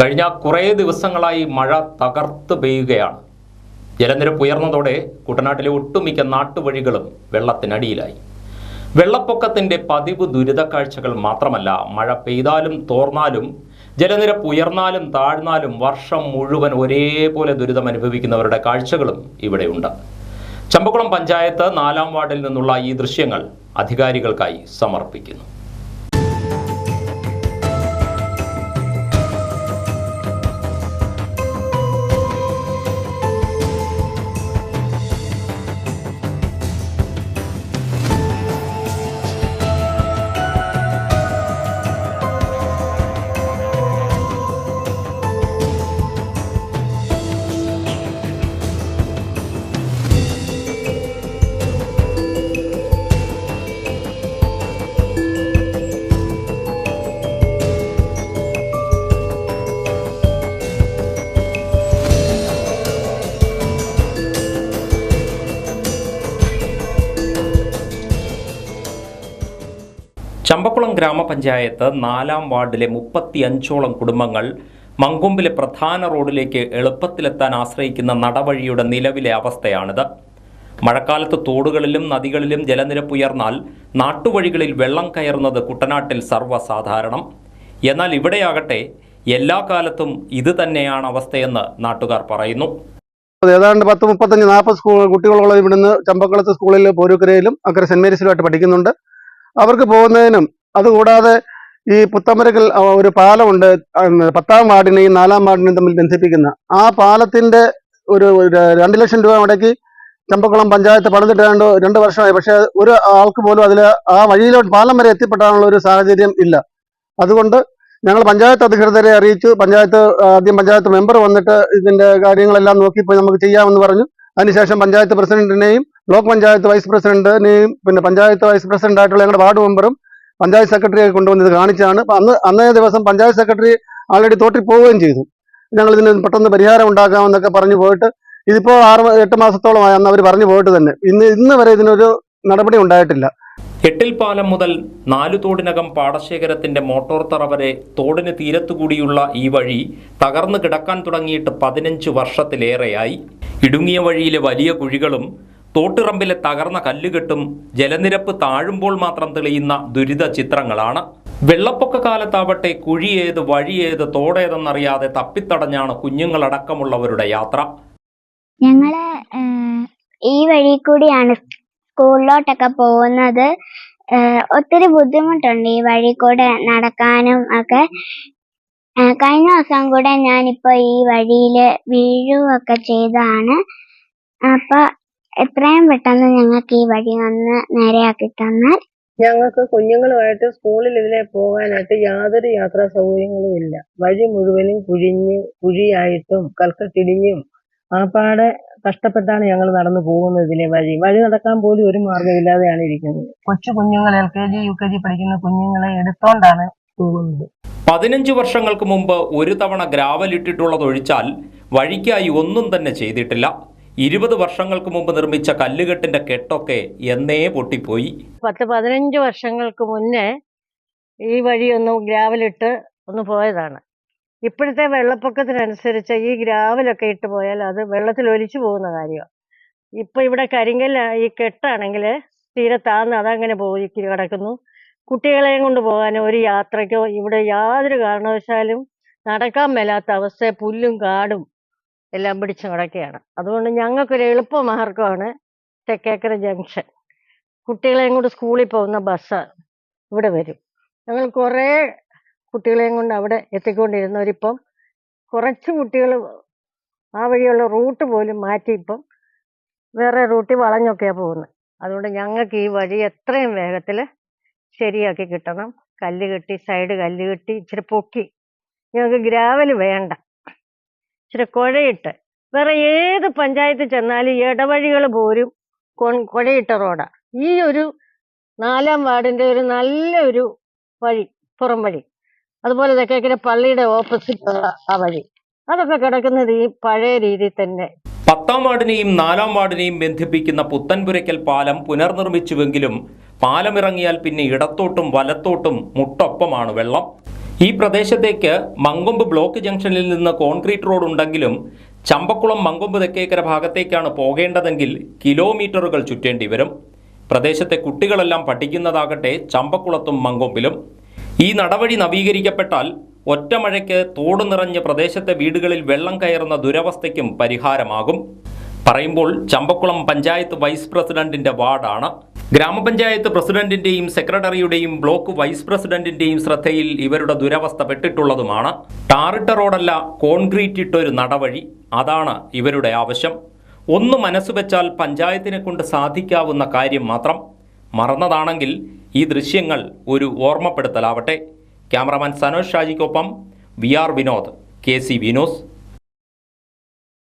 കഴിഞ്ഞ കുറേ ദിവസങ്ങളായി മഴ തകർത്ത് പെയ്യുകയാണ്. ജലനിരപ്പ് ഉയർന്നതോടെ കുട്ടനാട്ടിലെ ഒട്ടുമിക്ക നാട്ടുവഴികളും വെള്ളത്തിനടിയിലായി. വെള്ളപ്പൊക്കത്തിന്റെ പതിവ് ദുരിതക്കാഴ്ചകൾ മാത്രമല്ല മഴ പെയ്താലും തോർന്നാലും ജലനിരപ്പ് ഉയർന്നാലും താഴ്ന്നാലും വർഷം മുഴുവൻ ഒരേപോലെ ദുരിതം അനുഭവിക്കുന്നവരുടെ കാഴ്ചകളും ഇവിടെയുണ്ട്. ചമ്പക്കുളം പഞ്ചായത്ത് നാലാം വാർഡിൽ നിന്നുള്ള ഈ ദൃശ്യങ്ങൾ അധികാരികൾക്കായി സമർപ്പിക്കുന്നു. ചമ്പക്കുളം ഗ്രാമപഞ്ചായത്ത് നാലാം വാർഡിലെ മുപ്പത്തി അഞ്ചോളം കുടുംബങ്ങൾ മങ്കൊമ്പിലെ പ്രധാന റോഡിലേക്ക് എളുപ്പത്തിലെത്താൻ ആശ്രയിക്കുന്ന നടവഴിയുടെ നിലവിലെ അവസ്ഥയാണിത്. മഴക്കാലത്ത് തോടുകളിലും നദികളിലും ജലനിരപ്പ് ഉയർന്നാൽ നാട്ടുവഴികളിൽ വെള്ളം കയറുന്നത് കുട്ടനാട്ടിൽ സർവസാധാരണം. എന്നാൽ ഇവിടെയാകട്ടെ എല്ലാ കാലത്തും ഇത് തന്നെയാണ് അവസ്ഥയെന്ന് നാട്ടുകാർ പറയുന്നു. ഏതാണ്ട് പത്ത് മുപ്പത്തഞ്ച് നാൽപ്പത് സ്കൂൾ കുട്ടികളോളം ഇവിടുന്ന് ചമ്പക്കുളത്ത് സ്കൂളിൽ പോരൂക്കരയിലും അക്കരെ സെന്റ് മേരീസിലുമായിട്ട് പഠിക്കുന്നുണ്ട്. അവർക്ക് പോകുന്നതിനും അതുകൂടാതെ ഈ പുത്തമരക്കൽ ഒരു പാലമുണ്ട് പത്താം വാർഡിനെയും നാലാം വാർഡിനെയും തമ്മിൽ ബന്ധിപ്പിക്കുന്ന ആ പാലത്തിന്റെ ഒരു ഒരു രണ്ട് ലക്ഷം രൂപ മുടക്കി ചമ്പക്കുളം പഞ്ചായത്ത് പണിതിട്ട് രണ്ട് രണ്ട് വർഷമായി. പക്ഷെ ഒരു ആൾക്ക് പോലും അതിൽ ആ വഴിയിലോട്ട് പാലം വരെ എത്തിപ്പെടാനുള്ള ഒരു സാഹചര്യം ഇല്ല. അതുകൊണ്ട് ഞങ്ങൾ പഞ്ചായത്ത് അധികൃതരെ അറിയിച്ചു. പഞ്ചായത്ത് ആദ്യം പഞ്ചായത്ത് മെമ്പർ വന്നിട്ട് ഇതിന്റെ കാര്യങ്ങളെല്ലാം നോക്കിപ്പോയി നമുക്ക് ചെയ്യാമെന്ന് പറഞ്ഞു. അതിനുശേഷം പഞ്ചായത്ത് പ്രസിഡന്റിനെയും ബ്ലോക്ക് പഞ്ചായത്ത് വൈസ് പ്രസിഡന്റിനെയും പിന്നെ പഞ്ചായത്ത് വൈസ് പ്രസിഡന്റ് ആയിട്ടുള്ള ഞങ്ങളുടെ വാർഡ് മെമ്പറും പഞ്ചായത്ത് സെക്രട്ടറിയെ കൊണ്ടുവന്നത് കാണിച്ചാണ്. അന്ന് അന്നേ ദിവസം പഞ്ചായത്ത് സെക്രട്ടറി ആൾറെഡി തോട്ടിൽ പോവുകയും ചെയ്തു. ഞങ്ങൾ ഇതിന് പെട്ടെന്ന് പരിഹാരം ഉണ്ടാക്കാമെന്നൊക്കെ പറഞ്ഞു പോയിട്ട് ഇതിപ്പോ ആറ് എട്ട് മാസത്തോളമായി അന്ന് അവർ പറഞ്ഞു പോയിട്ട് തന്നെ. ഇന്ന് ഇന്ന് വരെ ഇതിനൊരു നടപടി ഉണ്ടായിട്ടില്ല. എട്ടിൽ പാലം മുതൽ നാലു തോടിനകം പാടശേഖരത്തിന്റെ മോട്ടോർ തറ വരെ തോടിന് തീരത്തുകൂടിയുള്ള ഈ വഴി തകർന്നു കിടക്കാൻ തുടങ്ങിയിട്ട് പതിനഞ്ച് വർഷത്തിലേറെയായി. ഇടുങ്ങിയ വഴിയിലെ വലിയ കുഴികളും തോട്ടിറമ്പിലെ തകർന്ന കല്ലുകെട്ടും ജലനിരപ്പ് താഴുമ്പോൾ മാത്രം തെളിയുന്ന ദുരിത ചിത്രങ്ങളാണ്. വെള്ളപ്പൊക്ക കാലത്താവട്ടെ കുഴിയേത് വഴിയേത് തോടേതെന്നറിയാതെ തപ്പിത്തടഞ്ഞാണ് കുഞ്ഞുങ്ങളടക്കമുള്ളവരുടെ യാത്ര. ഞങ്ങൾ ഈ വഴി കൂടിയാണ് സ്കൂളിലോട്ടൊക്കെ പോകുന്നത്. ഒത്തിരി ബുദ്ധിമുട്ടുണ്ട് ഈ വഴി കൂടെ നടക്കാനും ഒക്കെ. കഴിഞ്ഞ ദിവസം കൂടെ ഞാനിപ്പോ ഈ വഴിയിൽ വീഴുകയൊക്കെ ചെയ്തതാണ്. അപ്പൊ എത്രയും പെട്ടെന്ന് ഞങ്ങൾക്ക് ഈ വഴി ഒന്ന് നേരെയാക്കി തന്നാൽ ഞങ്ങൾക്ക് കുഞ്ഞുങ്ങളുമായിട്ട് സ്കൂളിൽ ഇതിലെ പോകാനായിട്ട് യാതൊരു യാത്രാ സൗകര്യങ്ങളും ഇല്ല. വഴി മുഴുവനും കുഴിഞ്ഞ് കുഴിയായിട്ടും കൽക്കട്ടിടിഞ്ഞും ആപ്പാടെ കഷ്ടപ്പെട്ടാണ് ഞങ്ങൾ നടന്നു പോകുന്നത് ഇതിലെ വഴി. വഴി നടക്കാൻ പോലും ഒരു മാർഗമില്ലാതെയാണ് ഇരിക്കുന്നത്. കൊച്ചു കുഞ്ഞുങ്ങൾ L K G U K G പഠിക്കുന്ന കുഞ്ഞുങ്ങളെ എടുത്തോണ്ടാണ് പോകുന്നത്. പതിനഞ്ച് വർഷങ്ങൾക്ക് മുമ്പ് ഒരു തവണ ഗ്രാവലിട്ടിട്ടുള്ളതൊഴിച്ചാൽ വഴിക്കായി ഒന്നും തന്നെ ചെയ്തിട്ടില്ല. ഇരുപത് വർഷങ്ങൾക്ക് മുമ്പ് നിർമ്മിച്ച കല്ലുകെട്ടിന്റെ കെട്ടൊക്കെ എന്നേ പൊട്ടിപ്പോയി. പത്ത് പതിനഞ്ച് വർഷങ്ങൾക്ക് മുന്നേ ഈ വഴി ഒന്ന് ഗ്രാവലിട്ട് ഒന്ന് പോയതാണ്. ഇപ്പോഴത്തെ വെള്ളപ്പൊക്കത്തിനനുസരിച്ച് ഈ ഗ്രാവലൊക്കെ ഇട്ട് പോയാൽ അത് വെള്ളത്തിൽ ഒലിച്ചു പോകുന്ന കാര്യമാണ് ഇപ്പൊ ഇവിടെ കരിങ്കൽ ഈ കെട്ടാണെങ്കിൽ തീരെ താന്ന് അതങ്ങനെ പോയി കിടക്കുന്നു. കുട്ടികളെയും കൊണ്ട് പോകാനോ ഒരു യാത്രയ്ക്കോ ഇവിടെ യാതൊരു കാരണവശാലും നടക്കാൻ മേലാത്ത അവസ്ഥ പുല്ലും കാടും എല്ലാം പിടിച്ചു കിടക്കുകയാണ് അതുകൊണ്ട് ഞങ്ങൾക്കൊരു എളുപ്പ മാർഗമാണ് തെക്കേക്കര ജംഗ്ഷൻ. കുട്ടികളെയും കൊണ്ട് സ്കൂളിൽ പോകുന്ന ബസ് ഇവിടെ വരും. ഞങ്ങൾ കുറേ കുട്ടികളെയും കൊണ്ട് അവിടെ എത്തിക്കൊണ്ടിരുന്നവരിപ്പം കുറച്ച് കുട്ടികൾ ആ വഴിയുള്ള റൂട്ട് പോലും മാറ്റി ഇപ്പം വേറെ റൂട്ടിൽ വളഞ്ഞൊക്കെയാണ് പോകുന്നത്. അതുകൊണ്ട് ഞങ്ങൾക്ക് ഈ വഴി എത്രയും വേഗത്തിൽ ശരിയാക്കി കിട്ടണം. കല്ല് കെട്ടി സൈഡ് കല്ല് കെട്ടി ഇച്ചിരി പൊക്കി. ഞങ്ങൾക്ക് ഗ്രാവൽ വേണ്ട. ഇച്ചിരി കുഴയിട്ട്. വേറെ ഏത് പഞ്ചായത്തിൽ ചെന്നാലും ഇടവഴികൾ പോരും കുഴയിട്ട റോഡാ. ഈ ഒരു നാലാം വാർഡിന്റെ ഒരു നല്ലൊരു വഴി പുറം വഴി. അതുപോലെ തെക്കേക്കര പള്ളിയുടെ ഓപ്പോസിറ്റ് ആ വഴി. അതൊക്കെ കിടക്കുന്നത് ഈ പഴയ രീതി തന്നെ. പത്താം വാർഡിനെയും നാലാം വാർഡിനെയും ബന്ധിപ്പിക്കുന്ന പുത്തൻപുരയ്ക്കൽ പാലം പുനർനിർമ്മിച്ചുവെങ്കിലും പാലമിറങ്ങിയാൽ പിന്നെ ഇടത്തോട്ടും വലത്തോട്ടും മുട്ടൊപ്പമാണ് വെള്ളം. ഈ പ്രദേശത്തേക്ക് മങ്കൊമ്പ് ബ്ലോക്ക് ജംഗ്ഷനിൽ നിന്ന് കോൺക്രീറ്റ് റോഡ് ഉണ്ടെങ്കിലും ചമ്പക്കുളം മങ്കൊമ്പ് തെക്കേക്കര ഭാഗത്തേക്കാണ് പോകേണ്ടതെങ്കിൽ കിലോമീറ്ററുകൾ ചുറ്റേണ്ടി വരും. പ്രദേശത്തെ കുട്ടികളെല്ലാം പഠിക്കുന്നതാകട്ടെ ചമ്പക്കുളത്തും മങ്കൊമ്പിലും. ഈ നടവഴി നവീകരിക്കപ്പെട്ടാൽ ഒറ്റമഴയ്ക്ക് തോട് നിറഞ്ഞ് പ്രദേശത്തെ വീടുകളിൽ വെള്ളം കയറുന്ന ദുരവസ്ഥയ്ക്കും പരിഹാരമാകും. പറയുമ്പോൾ ചമ്പക്കുളം പഞ്ചായത്ത് വൈസ് പ്രസിഡന്റിന്റെ വാർഡാണ്. ഗ്രാമപഞ്ചായത്ത് പ്രസിഡന്റിന്റെയും സെക്രട്ടറിയുടെയും ബ്ലോക്ക് വൈസ് പ്രസിഡന്റിന്റെയും ശ്രദ്ധയിൽ ഇവരുടെ ദുരവസ്ഥ പെട്ടിട്ടുള്ളതുമാണ്. ടാറിട്ട റോഡല്ല കോൺക്രീറ്റ് ഇട്ടൊരു നടവഴി. അതാണ് ഇവരുടെ ആവശ്യം. ഒന്ന് മനസ്സുവെച്ചാൽ പഞ്ചായത്തിനെ കൊണ്ട് സാധിക്കാവുന്ന കാര്യം മാത്രം. മറന്നതാണെങ്കിൽ ഈ ദൃശ്യങ്ങൾ ഒരു ഓർമ്മപ്പെടുത്തലാവട്ടെ. Cameraman Sanoj ഷാജിക്കൊപ്പം V R Vinod K C Vinos